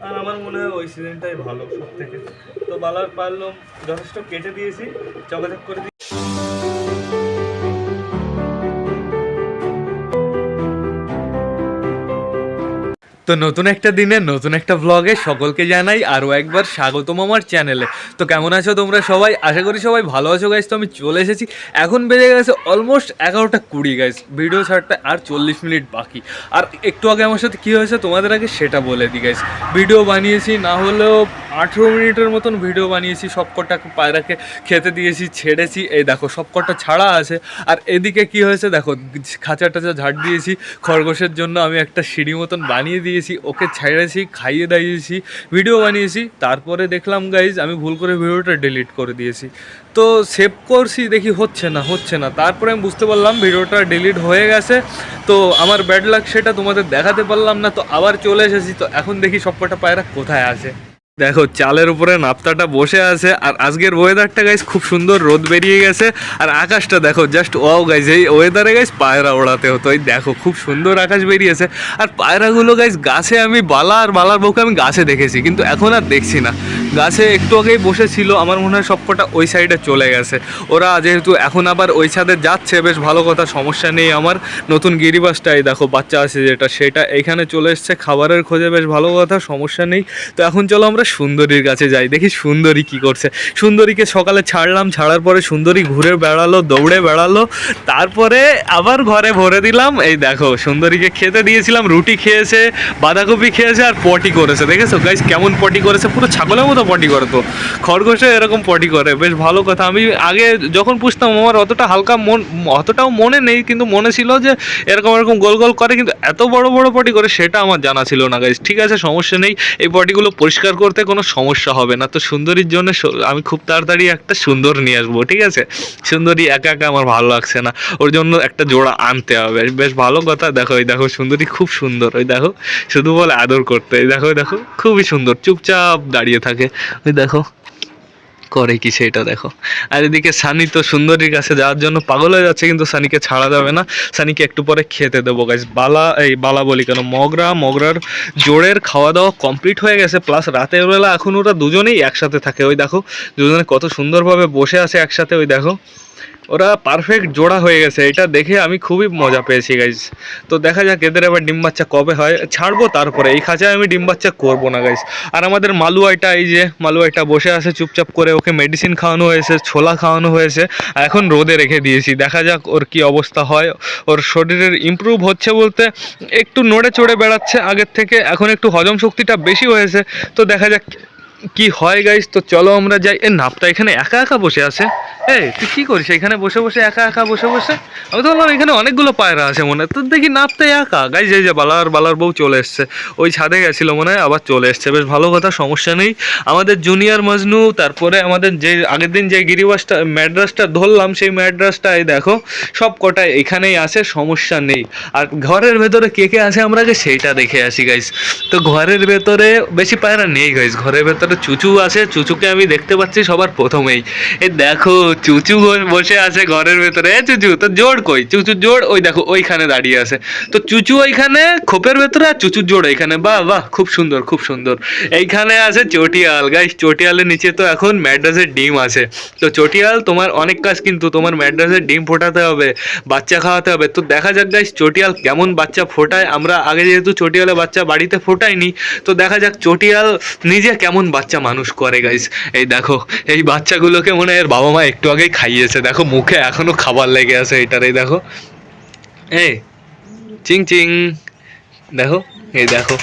আর আমার মনে হয় ওই সিজনটাই ভালো সব থেকে তো বালার পারলাম যথেষ্ট কেটে দিয়েছি চকাচক করে তো নতুন একটা দিনে, নতুন একটা ব্লগে সকলকে জানাই আরও একবার স্বাগতম আমার চ্যানেলে তো কেমন আছো তোমরা সবাই? আশা করি সবাই ভালো আছো গাইজ তো আমি চলে এসেছি। এখন বেজে গেছে অলমোস্ট এগারোটা কুড়ি গাইজ ভিডিও ছাড়তে আর চল্লিশ মিনিট বাকি। আর একটু আগে আমার সাথে কী হয়েছে তোমাদের আগে সেটা বলে দিই গাইজ ভিডিও বানিয়েছি, না হলেও আঠেরো মিনিটের মতন ভিডিও বানিয়েছি, সবকটা পায়রাকে খেতে দিয়েছি, ছেড়েছি। এই দেখো, সবকটা ছাড়া আছে। আর এদিকে কি হয়েছে দেখো, খাঁচা টাচা ঝাড় দিয়েছি। খরগোশের জন্য আমি একটা সিঁড়ি মতন বানিয়ে দিয়েছি, ওকে ছেড়েছি, খাইয়ে দিয়েছি ভিডিও বানিয়েছি। তারপরে দেখলাম গাইজ আমি ভুল করে ভিডিওটা ডিলিট করে দিয়েছি। তো সেভ করছি, দেখি হচ্ছে না হচ্ছে না। তারপরে আমি বুঝতে পারলাম ভিডিওটা ডিলিট হয়ে গেছে। তো আমার ব্যাড লাক সেটা তোমাদের দেখাতে পারলাম না, তো আবার চলে এসেছি। তো এখন দেখি সবকটা পায়রা কোথায় আছে। দেখো, চালের উপরে নাপ্তাটা বসে আছে, আর আজকের ওয়েদারটা গাইস খুব সুন্দর, রোদ বেরিয়ে গেছে, আর আকাশটা দেখো জাস্ট ওয়াও গাইস এই ওয়েদারে গাইস পায়রা ওড়াতে হতো, এই দেখো, খুব সুন্দর আকাশ বেরিয়েছে, আর পায়রাগুলো গাইস গাছে আমি বালা আর বালার বউকে আমি গাছে দেখেছি, কিন্তু এখন আর দেখছি না। গাছে একটু আগেই বসেছিল, আমার মনে হয় সবকটা ওই সাইডে চলে গেছে। ওরা যেহেতু এখন আবার ওই ছাদে যাচ্ছে, বেশ ভালো কথা, সমস্যা নেই আমার। নতুন গিরিবাসটাই দেখো, বাচ্চা আছে যেটা, সেটা এখানে চলে এসছে, খাবারের খোঁজে বেশ ভালো কথা, সমস্যা নেই। তো এখন চলো আমরা সুন্দরীর কাছে যাই, দেখি সুন্দরী কি করছে। সুন্দরীকে সকালে ছাড়লাম, ছাড়ার পরে সুন্দরী ঘুরে বেড়ালো, দৌড়ে বেড়ালো, তারপরে আবার ঘরে ভরে দিলাম। এই দেখো, সুন্দরীকে খেতে দিয়েছিলাম, রুটি খেয়েছে, বাঁধাকপি খেয়েছে আর পটি করেছে, দেখেছ? গাইজ কেমন পটি করেছে, পুরো ছাগলের মতো পটি করে তো। খরগোশে এরকম পটি করে, বেশ ভালো কথা। আমি আগে যখন পুষতাম, আমার অতটা হালকা মন, অতটাও মনে নেই, কিন্তু মনে ছিল যে এরকম এরকম গোল গোল করে, কিন্তু এত বড় বড় পটি করে, সেটা আমার জানা ছিল না গাইজ ঠিক আছে, সমস্যা নেই। এই পটিগুলো পরিষ্কার করতে কোনো সমস্যা হবে না। তো সুন্দরীর জন্য আমি খুব তাড়াতাড়ি একটা সুন্দর নিয়ে আসব, ঠিক আছে? সুন্দরী একা একা আমার ভালো লাগছে না। ওর জন্য একটা জোড়া আনতে হবে। বেশ ভালো কথা। দেখো, এই দেখো, সুন্দরী খুব সুন্দর। ওই দেখো, শুধু বলে আদর করতে। এই দেখো দেখো, খুবই সুন্দর। চুপচাপ দাঁড়িয়ে থাকে। ওই দেখো, করে কি সেটা দেখো। আর এদিকে সানি তো সুন্দরীর কাছে যাওয়ার জন্য পাগল হয়ে যাচ্ছে, কিন্তু সানিকে ছাড়া যাবে না। সানিকে একটু পরে খেতে দেবো গাইজ বালা, এই বালা বলি কেন? মগরা, মগরার জোরের খাওয়া দাওয়া কমপ্লিট হয়ে গেছে প্লাস রাতের বেলা এখন ওরা দুজনেই একসাথে থাকে। ওই দেখো, দুজনে কত সুন্দরভাবে বসে আছে একসাথে, ওই দেখো। ওরা পারফেক্ট জোড়া হয়ে গেছে, এটা দেখে আমি খুবই মজা পেয়েছি গাইজ তো দেখা যাক এদের এবার ডিম বাচ্চা কবে হয়, ছাড়বো তারপরে। এই খাঁচায় আমি ডিম বাচ্চা করব না গাইজ আর আমাদের মালুয়াইটা, এই যে মালুয়াইটা বসে আছে চুপচাপ করে, ওকে মেডিসিন খাওয়ানো হয়েছে, ছোলা খাওয়ানো হয়েছে, আর এখন রোদে রেখে দিয়েছি। দেখা যাক ওর কি অবস্থা হয়। ওর শরীরের ইমপ্রুভ হচ্ছে বলতে একটু নড়ে চড়ে বেড়াচ্ছে আগের থেকে, এখন একটু হজম শক্তিটা বেশি হয়েছে। তো দেখা যাক কি হয় গাইস তো চলো আমরা যাই। এ, নাপটা এখানে একা একা বসে আছে? এই, তুই কি করিস? এখানে বসে বসে, একা একা বসে বসে? আমি তো বললাম এখানে অনেকগুলো পায়রা আছে মনে হয়। তো দেখি নাপটা একা। গাইজ এই যে বালার বালার বউ চলে এসছে। ওই ছাদে গেছিল মনে হয়, আবার চলে এসছে। বেশ ভালো কথা, সমস্যা নেই। আমাদের জুনিয়র মজনু, তারপরে আমাদের যে, আগের দিন যে গিরিবাসটা, ম্যাড্রাসটা ধরলাম, সেই ম্যাড্রাসটা, এই দেখো, সব কটাই এখানেই আছে, সমস্যা নেই। আর ঘরের ভেতরে কে কে আছে আমরা আগে সেইটা দেখে আসি গাইস তো ঘরের ভেতরে বেশি পায়রা নেই গাইস ঘরের ভেতরে চুচু আছে, চুচুকে আমি দেখতে পাচ্ছি সবার প্রথমেই। এ দেখো, চুচু বসে আছে ঘরের ভেতরে। এ চুচু তো জোড় কই? চুচুর জোড় ওই দেখো, ওইখানে দাঁড়িয়ে আছে। তো চুচু ওইখানে, খোপের ভেতরে, আর চুচুর জোড় এখানে বাহ বাহ, খুব সুন্দর খুব সুন্দর। এইখানে আছে চটিয়াল। গাইস চটিয়ালের নিচে তো এখন ম্যাড্রাসের ডিম আছে। তো চটিয়াল, তোমার অনেক কাজ কিন্তু তোমার ম্যাড্রাসের ডিম ফোটাতে হবে, বাচ্চা খাওয়াতে হবে। তো দেখা যাক গাইস চটিয়াল কেমন বাচ্চা ফোটায়। আমরা আগে যেহেতু চটিয়ালে বাচ্চা বাড়িতে ফোটাইনি, তো দেখা যাক চটিয়াল নিজে কেমন বাচ্চা মানুষ করে গাইস এই দেখো, এই বাচ্চাগুলোকে মনে হয় এর বাবা মা একটু আগেই খাইয়েছে। দেখো, মুখে এখনও খাবার লেগে আছে এটার, এই দেখো। এই, চিং চিং। দেখো, এই দেখো।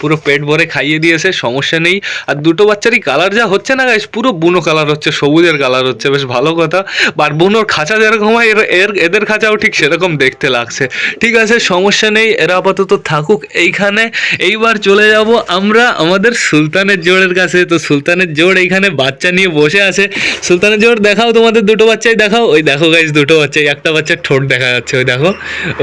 পুরো পেট ভরে খাইয়ে দিয়েছে, সমস্যা নেই। আর দুটো বাচ্চারই কালার যা হচ্ছে না গাইস পুরো বুনো কালার হচ্ছে, সবুজের কালার হচ্ছে, বেশ ভালো কথা। আর বুনোর খাঁচা যেরকম হয়, এর এদের খাঁচাও ঠিক সেরকম দেখতে লাগছে। ঠিক আছে, সমস্যা নেই, এরা আপাতত থাকুক এইখানে। এইবার চলে যাব আমরা আমাদের সুলতানের জোড়ের কাছে। তো সুলতানের জোড় এইখানে বাচ্চা নিয়ে বসে আছে। সুলতানের জোড় দেখাও তোমাদের দুটো বাচ্চাই দেখাও। ওই দেখো গাইস দুটো বাচ্চাই একটা বাচ্চার ঠোঁট দেখা যাচ্ছে, ওই দেখো।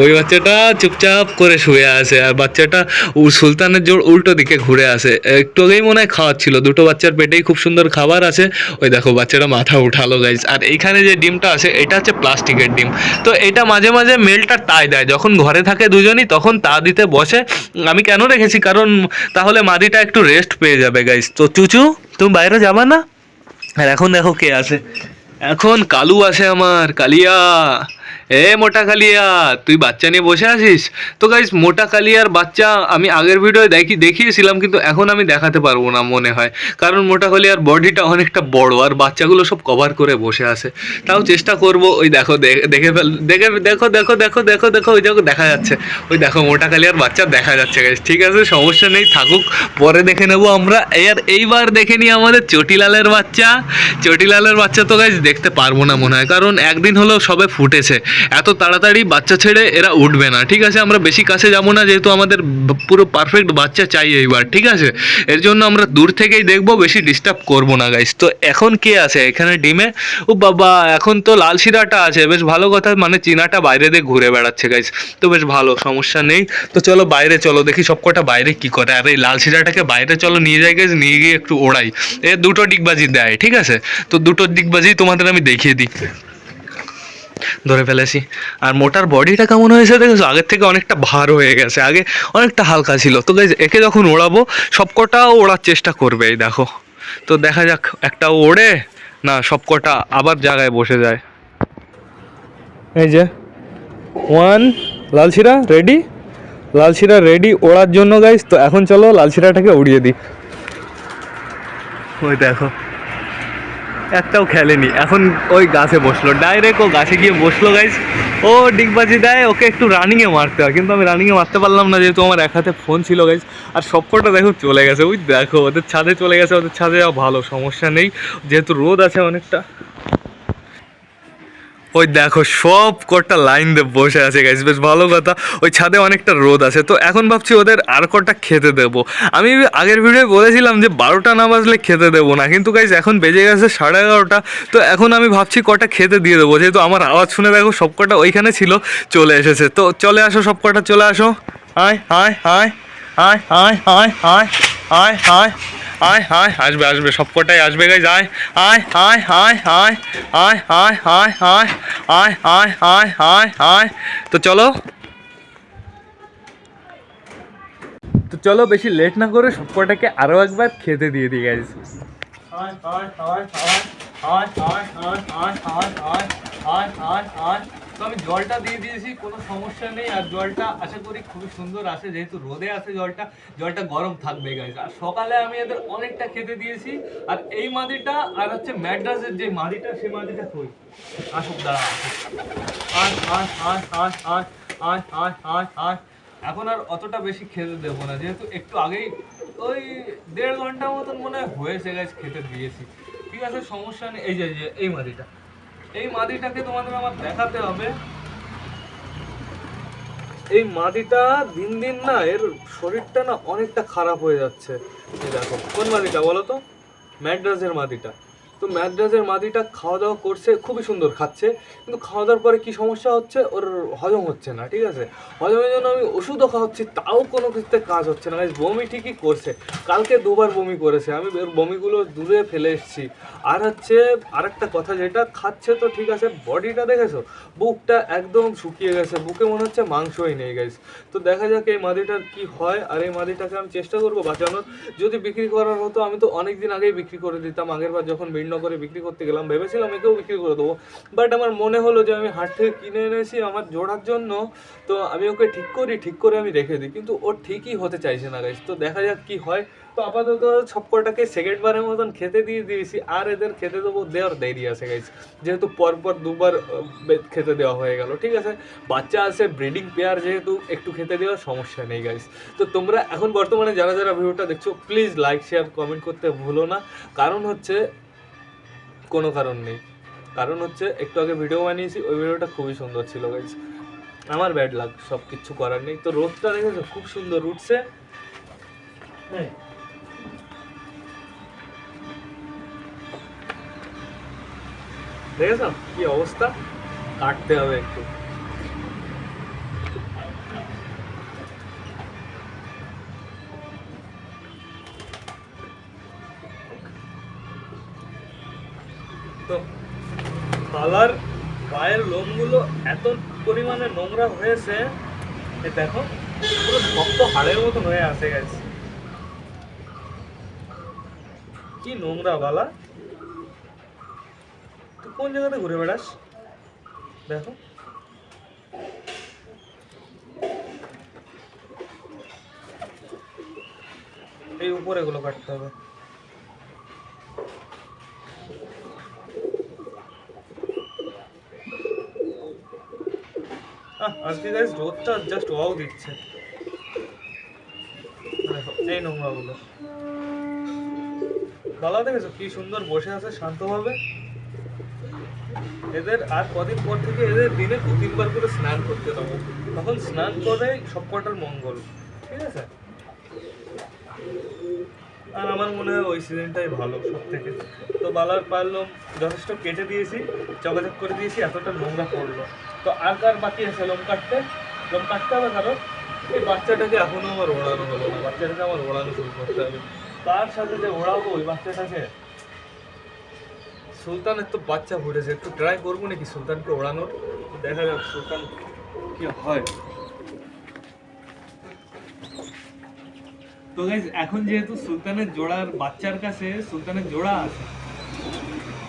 ওই বাচ্চাটা চুপচাপ করে শুয়ে আছে। আর বাচ্চাটা, ও সুলতানের জোড় উল্টো দিকে ঘুরে আসে। একটু আগেই মনে হয় খাওয়াচ্ছিল দুটো বাচ্চার পেটেই খুব সুন্দর খাবার আছে। ওই দেখো বাচ্চাটা মাথা উঠালো গাইজ আর এইখানে যে ডিমটা আছে, এটা হচ্ছে প্লাস্টিকের ডিম। তো এটা মাঝে মাঝে মেলটা তাই দেয়। যখন ঘরে থাকে দুজনই, তখন তা দিতে বসে। আমি কেন রেখেছি? কারণ তাহলে মাদিটা একটু রেস্ট পেয়ে যাবে গাইজ তো চুচু, তুমি বাইরে যাবা না? আর এখন দেখো কে আছে। এখন কালু আছে আমার, কালিয়া। এ মোটা কালিয়া, তুই বাচ্চা নিয়ে বসে আছিস? তো গাইস মোটা কালিয়ার বাচ্চা আমি আগের ভিডিওয়ে দেখি, দেখিয়েছিলাম, কিন্তু এখন আমি দেখাতে পারব না মনে হয়। কারণ মোটা কালিয়ার বডিটা অনেকটা বড়, আর বাচ্চাগুলো সব কভার করে বসে আছে। তাও চেষ্টা করব, ওই দেখো দেখে ফেল, দেখে, দেখো দেখো দেখো দেখো দেখো, ওই দেখো, দেখা যাচ্ছে। ওই দেখো, মোটা কালিয়ার বাচ্চা দেখা যাচ্ছে গাইস ঠিক আছে? সমস্যা নেই, থাকুক, পরে দেখে নেব আমরা। এর, এইবার দেখে নিই আমাদের চটিলালের বাচ্চা। চটিলালের বাচ্চা তো গাইস দেখতে পারব না মনে হয়, কারণ একদিন হলো সবে ফুটেছে। এত তাড়াতাড়ি বাচ্চা ছেড়ে এরা উঠবে না, ঠিক আছে? আমরা বেশি কাছে যাব না, যেহেতু আমাদের পুরো পারফেক্ট বাচ্চা চাই এইবার, ঠিক আছে? এর জন্য আমরা দূর থেকেই দেখব, বেশি ডিস্টার্ব করব না গাইস তো এখন কে আছে এখানে ডিমে? ও বাবা, এখন তো লাল শিরাটা আছে, বেশ ভালো কথা মানে চীনাটা বাইরে দিয়ে ঘুরে বেড়াচ্ছে গাইস তো বেশ ভালো, সমস্যা নেই। তো চলো বাইরে চলো, দেখি সব কটা বাইরে কি করে। আর এই লাল শিরাটাকে বাইরে চলো, নিয়ে যাই গাইস নিয়ে গিয়ে একটু ওড়াই। এ দুটো ডিগবাজি দেয়, ঠিক আছে? তো দুটো ডিগবাজি তোমাদের আমি দেখিয়ে দিই। ধরে ফেলেছি। আর মোটার বডিটা কেমন হয়েছে দেখেছ? আগের থেকে অনেকটা ভার হয়ে গেছে, আগে অনেকটা হালকা ছিল। তো একে যখন ওড়াবো, সবকটাও ওড়ার চেষ্টা করবে, এই দেখো। তো দেখা যাক, একটা ওড়ে, না, সবকটা আবার জায়গায় বসে যায়। এই যে ওয়ান লালশিরা রেডি লালশিরা রেডি ওড়ার জন্য গাইজ তো এখন চলো লালশিরাটাকে উড়িয়ে দিই। ওই দেখো। একটাও খেলেনি। এখন ওই গাছে বসল। ডাইরেক্ট ও গাছে গিয়ে বসল গাইজ ও ডিগবাজি দেয়, ওকে একটু রানিংয়ে মারতে হয়। কিন্তু আমি রানিংয়ে মারতে পারলাম না, যেহেতু আমার এক হাতে ফোন ছিল গাইজ আর সবকটা দেখো চলে গেছে। ওই দেখো, ওদের ছাদে চলে গেছে, ওদের ছাদে ভালো, সমস্যা নেই। যেহেতু রোদ আছে অনেকটা। ওই দেখো, সব কটা লাইন দিয়ে বসে আছে গাইস বেশ ভালো কথা। ওই ছাদে অনেকটা রোদ আছে। তো এখন ভাবছি ওদের আর কটা খেতে দেবো। আমি আগের ভিডিও বলেছিলাম যে, বারোটা না বাজলে খেতে দেবো না। কিন্তু গাইস এখন বেজে গেছে সাড়ে এগারোটা। তো এখন আমি ভাবছি কটা খেতে দিয়ে দেবো। যেহেতু আমার আওয়াজ শুনে দেখো, সব কটা ওইখানে ছিল, চলে এসেছে। তো চলে আসো, সব কটা চলে আসো। আয় আয় আয় আয় আয় আয় আয় আয় আয়। আয় আয় আসবে আসবে সব কটাই আসবে গাইজ আয় আয় আয় আয় আয় আয় আয় আয় আয় আয় আয় আয় আয় আয় তো চলো তো চলো বেশি লেট না করে সব কটাকে আরও একবার খেতে দিয়ে দিই গাইজ আয় আয় আয় আয় আয় আয় আয় আয় আয় আয় আয় আয় তো আমি জলটা দিয়ে দিয়েছি, কোনো সমস্যা নেই। আর জলটা আশা করি খুবই সুন্দর আসে, যেহেতু রোদে আসে জলটা জলটা গরম থাকবে গাইজ আর সকালে আমি এদের অনেকটা খেতে দিয়েছি। আর এই মাদিটা আর হচ্ছে ম্যাড্রাসের যে মাদিটা সেই মাদিটা কই? আসুক, দাঁড়া আয় আয় আয় আয় আয় আয় আয় আয় আয়। এখন আর অতটা বেশি খেতে দেবো না, যেহেতু একটু আগেই ওই দেড় ঘণ্টা মতন মনে হয় হয়েছে গেছে খেতে দিয়েছি। ঠিক আছে, সমস্যা নেই। এই যে, এই মাদিটা। এই মাদিটাকে তোমাদের আমার দেখাতে হবে। এই মাদিটা দিন দিন না এর শরীরটা না অনেকটা খারাপ হয়ে যাচ্ছে। দেখো, কোন মাদিটা বলো তো? ম্যাড্রাসের মাদিটা। তো ম্যাড্রাসের মাদিটা খাওয়া দাওয়া করছে, খুবই সুন্দর খাচ্ছে। কিন্তু খাওয়া দাওয়ার পরে কি সমস্যা হচ্ছে? ওর হজম হচ্ছে না, ঠিক আছে? হজমের জন্য আমি ওষুধও খাওয়াচ্ছি, তাও কোনো কিছুতে কাজ হচ্ছে না। বমি ঠিকই করছে। কালকে দুবার বমি করেছে। আমি ওর বমিগুলো দূরে ফেলে এসেছি। আর হচ্ছে, আরেকটা কথা, যেটা খাচ্ছে তো ঠিক আছে, বডিটা দেখেছ? বুকটা একদম শুকিয়ে গেছে। বুকে মনে হচ্ছে মাংসই নেই গাইস তো দেখা যাক এই মাদিটার কি হয়। আর এই মাদিটাকে আমি চেষ্টা করব বাঁচানোর। যদি বিক্রি করার হতো, আমি তো অনেক দিন আগেই বিক্রি করে দিতাম। আগের বার যখন করে বিক্রি করতে গেলাম, ভেবেছিলাম একেও বিক্রি করে দেবো। বাট আমার মনে হলো যে আমি হাট থেকে কিনে এনেছি আমার জোড়ার জন্য, তো আমি ওকে ঠিক করি, ঠিক করে আমি রেখে দিই। কিন্তু ও ঠিকই হতে চাইছে না গাইস তো দেখা যাক কি হয়। তো আপাতত সবকটাকে সেকেন্ড বারের মতন খেতে দিয়ে দিয়েছি। আর এদের খেতে দেবো, দেওয়ার দেরি আছে গাইস যেহেতু পরপর দুবার খেতে দেওয়া হয়ে গেল, ঠিক আছে? বাচ্চা আছে ব্রিডিং পেয়ার যেহেতু, একটু খেতে দেওয়ার সমস্যা নেই গাইস তো তোমরা এখন বর্তমানে যারা যারা ভিডিওটা দেখছ প্লিজ লাইক শেয়ার কমেন্ট করতে ভুলো না। কারণ হচ্ছে কোনো কারণ নেই। কারণ হচ্ছে একটু আগে ভিডিও বানিয়েছি ওই ভিডিওটা খুবই সুন্দর ছিল গাইজ আমার ব্যাড লাগ সব কিছু করার নেই। তো রোদটা দেখেছ? খুব সুন্দর উঠছে। হ্যাঁ। দেখেছ? কি অবস্থা? কাটতে হবে একটু। তো বালার পায়ের লোমগুলো এত পরিমাণে নোংরা হয়েছে এ দেখো, পুরো শক্ত হাড়ের মতন হয়ে আসে গেছে কি নোংরা বালা। তুই কোন জায়গাতে ঘুরে বেড়াস? দেখো। এই উপরে এগুলো কাটতে হবে। আজকে গাইস রোদটা জাস্ট ওয়াও দিচ্ছে। দেখো, এই নোংরাগুলো। গলা দেখেছ কি সুন্দর বসে আছে শান্তভাবে? এদের আর কদিন পর থেকে এদের দিনে দু তিনবার করে স্নান করতে হবে। তখন স্নান করে সব কটার মঙ্গল। ঠিক আছে? আর আমার মনে হয় ওই সিজনটাই ভালো সব থেকে তো বালার পারলাম যথেষ্ট কেটে দিয়েছি চকাচক করে দিয়েছি, এতটা নোংরা পড়ল। তো আর কার বাকি আছে লোম কাটতে? লোম কাটতে হবে কারও এই বাচ্চাটাকে এখনও আমার ওড়ানো হলো না, বাচ্চাটাকে আমার ওড়ানো শুরু করতে হবে। তার সাথে যে ওড়াবো ওই বাচ্চাটাকে, সুলতানের তো বাচ্চা ফুটেছে, একটু ট্রাই করব নাকি সুলতানকে ওড়ানোর? দেখা যাক সুলতান কি হয়। তো গাইজ এখন যেহেতু সুলতানের জোড়ার বাচ্চার কাছে সুলতানের জোড়া আছে,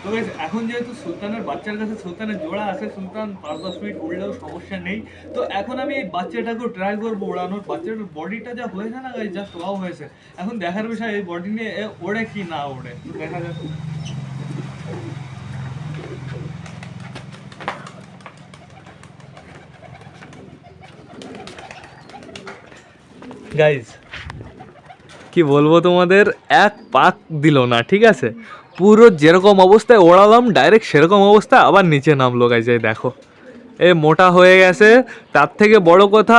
তো গাইজ এখন যেহেতু সুলতানের বাচ্চার কাছে সুলতানের জোড়া আছে, সুলতান পাঁচ দশ মিনিট উড়লেও সমস্যা নেই। তো এখন আমি এই বাচ্চাটাকেও ট্রাই করব ওড়ানোর বাচ্চাটার বডিটা যা হয়েছে না গাইজ জাস্ট ওয়াও হয়েছে। এখন দেখার বিষয়, এই বডি নিয়ে ওড়ে কি না ওড়ে? দেখা যাক। গাইজ কি বলব তোমাদের? এক পাক দিল না, ঠিক আছে? পুরো যেরকম অবস্থায় ওড়ালাম ডাইরেক্ট সেরকম অবস্থা আবার নিচে নামলো গাইজ দেখো। এ মোটা হয়ে গেছে, তার থেকে বড় কথা,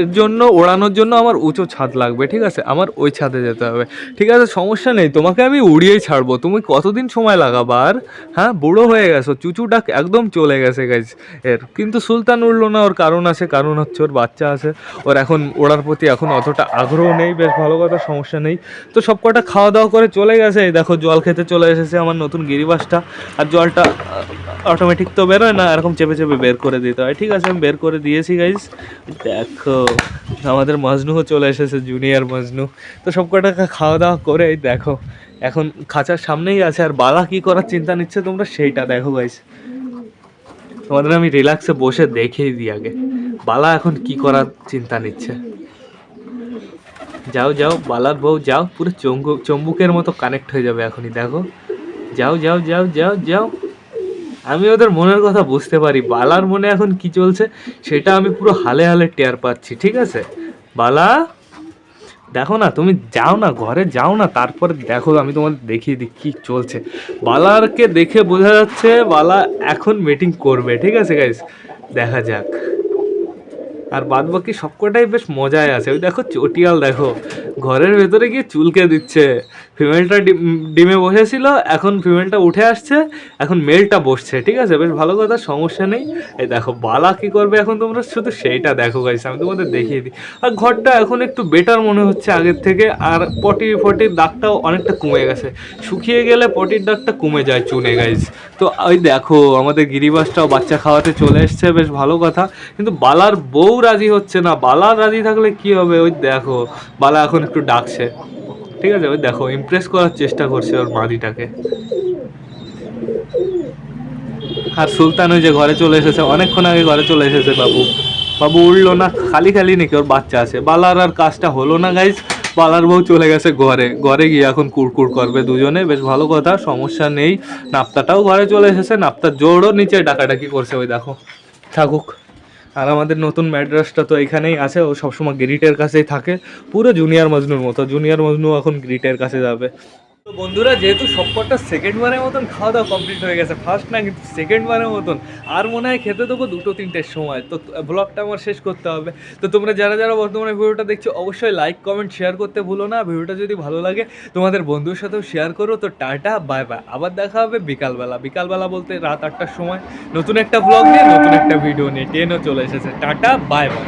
এর জন্য, ওড়ানোর জন্য আমার উঁচু ছাদ লাগবে, ঠিক আছে? আমার ওই ছাদে যেতে হবে। ঠিক আছে, সমস্যা নেই, তোমাকে আমি উড়িয়েই ছাড়বো। তুমি কতদিন সময় লাগাবা আর? হ্যাঁ বুড়ো হয়ে গেছো চুচুটা একদম চলে গেছে গাইজ এর। কিন্তু সুলতান উঠল না, ওর কারণ আছে, কারণ হচ্ছে ওর বাচ্চা আছে। ওর এখন, ওড়ার প্রতি এখন অতটা আগ্রহ নেই, বেশ ভালো কথা, সমস্যা নেই। তো সব কটা খাওয়া দাওয়া করে চলে গেছে দেখো, জল খেতে চলে এসেছে আমার নতুন গিরিবাসটা। আর জলটা অটোমেটিক তো বেরোয় না, এরকম চেপে চেপে বের করে দিতে হয়। ঠিক আছে, আমি বের করে দিয়েছি গাইজ দেখো, আমাদের মাজনুও চলে এসেছে জুনিয়র মাজনু। তো সব কটা খাওয়া দাওয়া করে দেখো, এখন খাঁচার সামনেই আছে, আর বালা কি করার চিন্তা নিচ্ছে তোমরা? সেইটা দেখো গাইজ তোমাদের আমি রিল্যাক্সে বসে দেখেই দিই আগে। বালা এখন কি করার চিন্তা নিচ্ছে? যাও যাও, বালার বউ, যাও। পুরো চম্বু চম্বুকের মতো কানেক্ট হয়ে যাবে এখনই, দেখো। যাও যাও যাও যাও যাও। আমি ওদের মনের কথা বুঝতে পারি। বালার মনে এখন কি চলছে, সেটা আমি পুরো হালে হালে টের পাচ্ছি, ঠিক আছে? বালা, দেখো না, তুমি যাও না, ঘরে যাও না, তারপরে দেখো, আমি তোমাদের দেখিয়ে দিই কি চলছে। বালারকে দেখে বোঝা যাচ্ছে বালা এখন মিটিং করবে, ঠিক আছে গাইস দেখা যাক। আর বাদ বাকি সবকটাই বেশ মজায় আছে। ওই দেখো চটিয়াল দেখো, ঘরের ভেতরে গিয়ে চুলকে দিচ্ছে। ফিমেলটা ডিমে বসেছিল, এখন ফিমেলটা উঠে আসছে, এখন মেলটা বসছে, ঠিক আছে? বেশ ভালো কথা, সমস্যা নেই। এই দেখো, বালা কি করবে এখন তোমরা? শুধু সেইটা দেখো গাইস আমি তোমাদের দেখিয়ে দিই। আর ঘরটা এখন একটু বেটার মনে হচ্ছে আগের থেকে, আর পটি ফটির দাগটাও অনেকটা কমে গেছে। শুকিয়ে গেলে পটির দাগটা কমে যায় চুনে গাইজ তো ওই দেখো, আমাদের গিরিবাসটাও বাচ্চা খাওয়াতে চলে এসছে, বেশ ভালো কথা। কিন্তু বালার বউ রাজি হচ্ছে না। বালা রাজি থাকলে কি হবে? ওই দেখো, বালা এখন একটু ডাকছে। ঠিক আছে, ওই দেখো ইমপ্রেস করার চেষ্টা করছে ওর মাদিটাকে আর সুলতান ওই যে ঘরে চলে এসেছে, অনেকক্ষণ আগে ঘরে চলে এসেছে বাবু। বাবু উঠল না, খালি খালি নাকি ওর বাচ্চা আছে। বালার আর কাজটা হলো না গাইজ বালার বউ চলে গেছে ঘরে। ঘরে গিয়ে এখন কুড়কুড় করবে দুজনে। বেশ ভালো কথা, সমস্যা নেই। নাপ্তাটাও ঘরে চলে এসেছে, নাপ্তার জোরও নিচে ডাকাডাকি করছে, ওই দেখো। থাকুক। আর আমাদের নতুন ম্যাড্রাসটা তো এখানেই আছে, ও সবসময় গ্রিটের কাছেই থাকে। পুরো জুনিয়র মজনুর মতো, জুনিয়র মজনু এখন গ্রিটের কাছে যাবে। তো বন্ধুরা, যেহেতু সবকটা সেকেন্ড বারের মতন খাওয়া দাওয়া কমপ্লিট হয়ে গেছে ফার্স্ট না কিন্তু সেকেন্ড বারের মতন, আর মনে হয় খেতে দেবো দুটো তিনটের সময়। তো ব্লগটা আমার শেষ করতে হবে। তো তোমরা যারা যারা বর্তমানে ভিডিওটা দেখছ, অবশ্যই লাইক কমেন্ট শেয়ার করতে ভুলো না। ভিডিওটা যদি ভালো লাগে, তোমাদের বন্ধুর সাথেও শেয়ার করো। তো টাটা বাই বাই আবার দেখা হবে বিকালবেলা। বিকালবেলা বলতে রাত আটটার সময়। নতুন একটা ব্লগ নিয়ে, নতুন একটা ভিডিও নিয়ে। ট্রেনও চলে এসেছে। Tata bye bye